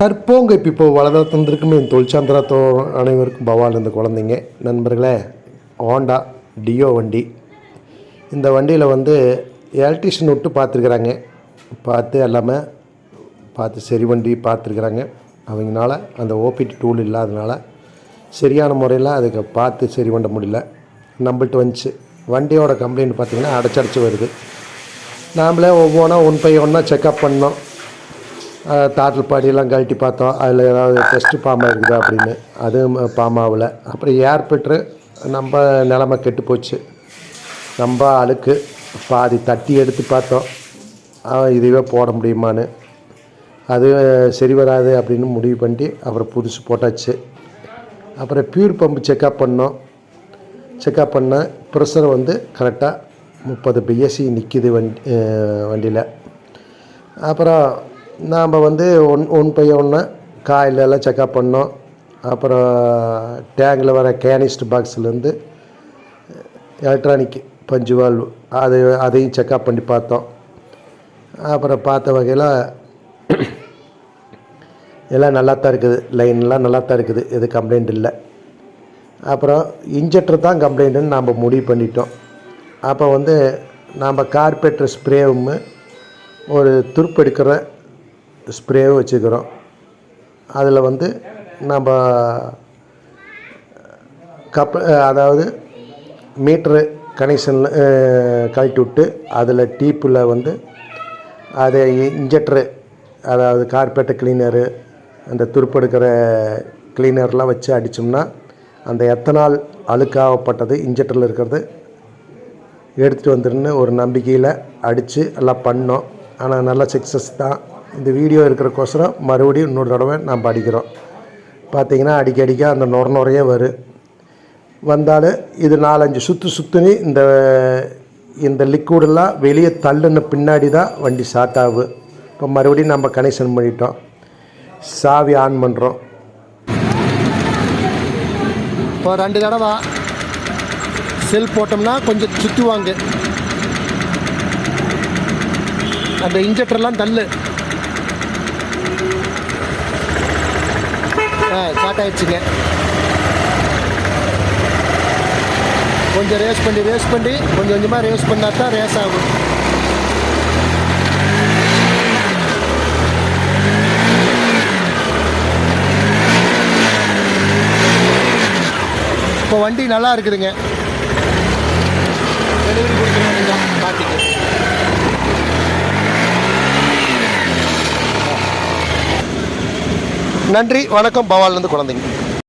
கற்போங்க இப்போ இப்போ வளர தந்திருக்கும் என் தொழிற்சாந்திரத்தோ அனைவருக்கும் பவால் இந்த குழந்தைங்க. நண்பர்களே ஹோண்டா டியோ வண்டி. இந்த வண்டியில் வந்து எலக்ட்ரிஷியன் விட்டு பார்த்துருக்குறாங்க. பார்த்து எல்லாமே பார்த்து சரி வண்டி பார்த்துருக்குறாங்க. அவங்கனால அந்த ஓபிடி டூல் இல்லாதனால சரியான முறையில் அதுக்கு பார்த்து சரி பண்ண முடியல. நம்மள்ட்ட வந்துச்சு. வண்டியோட கம்ப்ளைண்ட் பார்த்திங்கன்னா அடைச்சடைச்சி வருது. நாமளே ஒவ்வொன்றா ஒன் பை ஒன்றா செக்கப் பண்ணோம். தாட்டில் பாடியெல்லாம் கழட்டி பார்த்தோம். அதில் ஏதாவது டெஸ்ட்டு பாமா இருக்குதா அப்படின்னு. அதுவும் பாம் அப்புறம் ஏர் ஃபில்ட்ரு நம்ம நிலமை கெட்டு போச்சு. ரொம்ப அழுக்கு பாதி தட்டி எடுத்து பார்த்தோம். இதுவே போட முடியுமான்னு. அது சரி வராது அப்படின்னு முடிவு பண்ணி அப்புறம் புதுசு போட்டாச்சு. அப்புறம் பியூர் பம்பு செக்கப் பண்ணோம். செக்கப் பண்ண ப்ரெஷர் வந்து கரெக்டாக முப்பது பிஎஸ்சி நிற்கிது வண்டி வண்டியில். அப்புறம் நாம் வந்து ஒன் ஒன் பைய ஒன்று காயிலெல்லாம் செக்கப் பண்ணோம். அப்புறம் டேங்கில் வர கேனிஸ்ட் பாக்ஸ்லேருந்து எலக்ட்ரானிக் பஞ்சு வால்வு அது அதையும் செக்கப் பண்ணி பார்த்தோம். அப்புறம் பார்த்த வகையில் எல்லாம் நல்லா தான் இருக்குது. லைன்லாம் நல்லா தான் இருக்குது. எது கம்ப்ளைண்ட் இல்லை. அப்புறம் இன்ஜெக்டர் தான் கம்ப்ளைண்ட்டுன்னு நாம் முடிவு பண்ணிட்டோம். அப்போ வந்து நாம் கார்பெட்டர் ஸ்ப்ரேவும் ஒரு துருப்பெடுக்கிற ஸ்ப்ரேவும் வச்சுக்கிறோம். அதில் வந்து நம்ம கப் அதாவது மீட்ரு கனெக்ஷனில் கழட்டி விட்டு அதில் டீப்பில் வந்து அதை இன்ஜெக்டரு அதாவது கார்பெட்டு கிளீனரு அந்த துருப்பெடுக்கிற கிளீனர்லாம் வச்சு அடித்தோம்னா அந்த எத்தனால் அழுக்காகப்பட்டது இன்ஜெக்டரில் இருக்கிறது எடுத்துகிட்டு வந்துருன்னு ஒரு நம்பிக்கையில் அடித்து எல்லாம் பண்ணோம். ஆனால் நல்ல சக்ஸஸ் தான். இந்த வீடியோ இருக்கிறக்கோசரம் மறுபடியும் இன்னொரு தடவை நம்ம அடிக்கிறோம். பார்த்தீங்கன்னா அடிக்க அந்த நுர நுறையே வரும் வந்தாலும் இது நாலஞ்சு சுற்று சுற்றுனி இந்த இந்த லிக்விடெல்லாம் வெளியே தள்ளுன பின்னாடி தான் வண்டி ஸ்டார்ட் ஆகும் இப்போ மறுபடியும் நம்ம கனெக்ஷன் பண்ணிட்டோம். சாவி ஆன் பண்ணுறோம் இப்போ ரெண்டு தடவை செல் போட்டோம்னா கொஞ்சம் சுற்றுவாங்க அந்த இன்ஜெக்டர்லாம் தள்ளு. ஆ ஸ்டார்ட் ஆயிடுச்சுங்க. கொஞ்சம் ரேஸ் பண்ணி ரேஸ் பண்ணி கொஞ்சம் கொஞ்சமாக ரேஸ் பண்ணால் தான் ரேஸ் ஆகும். இப்போ வண்டி நல்லா இருக்குதுங்க. டெலிவரி கொடுத்துருவோம் நீங்கள் காட்டிக்கு நன்றி வணக்கம் பவால்லேருந்து குழந்தைங்க.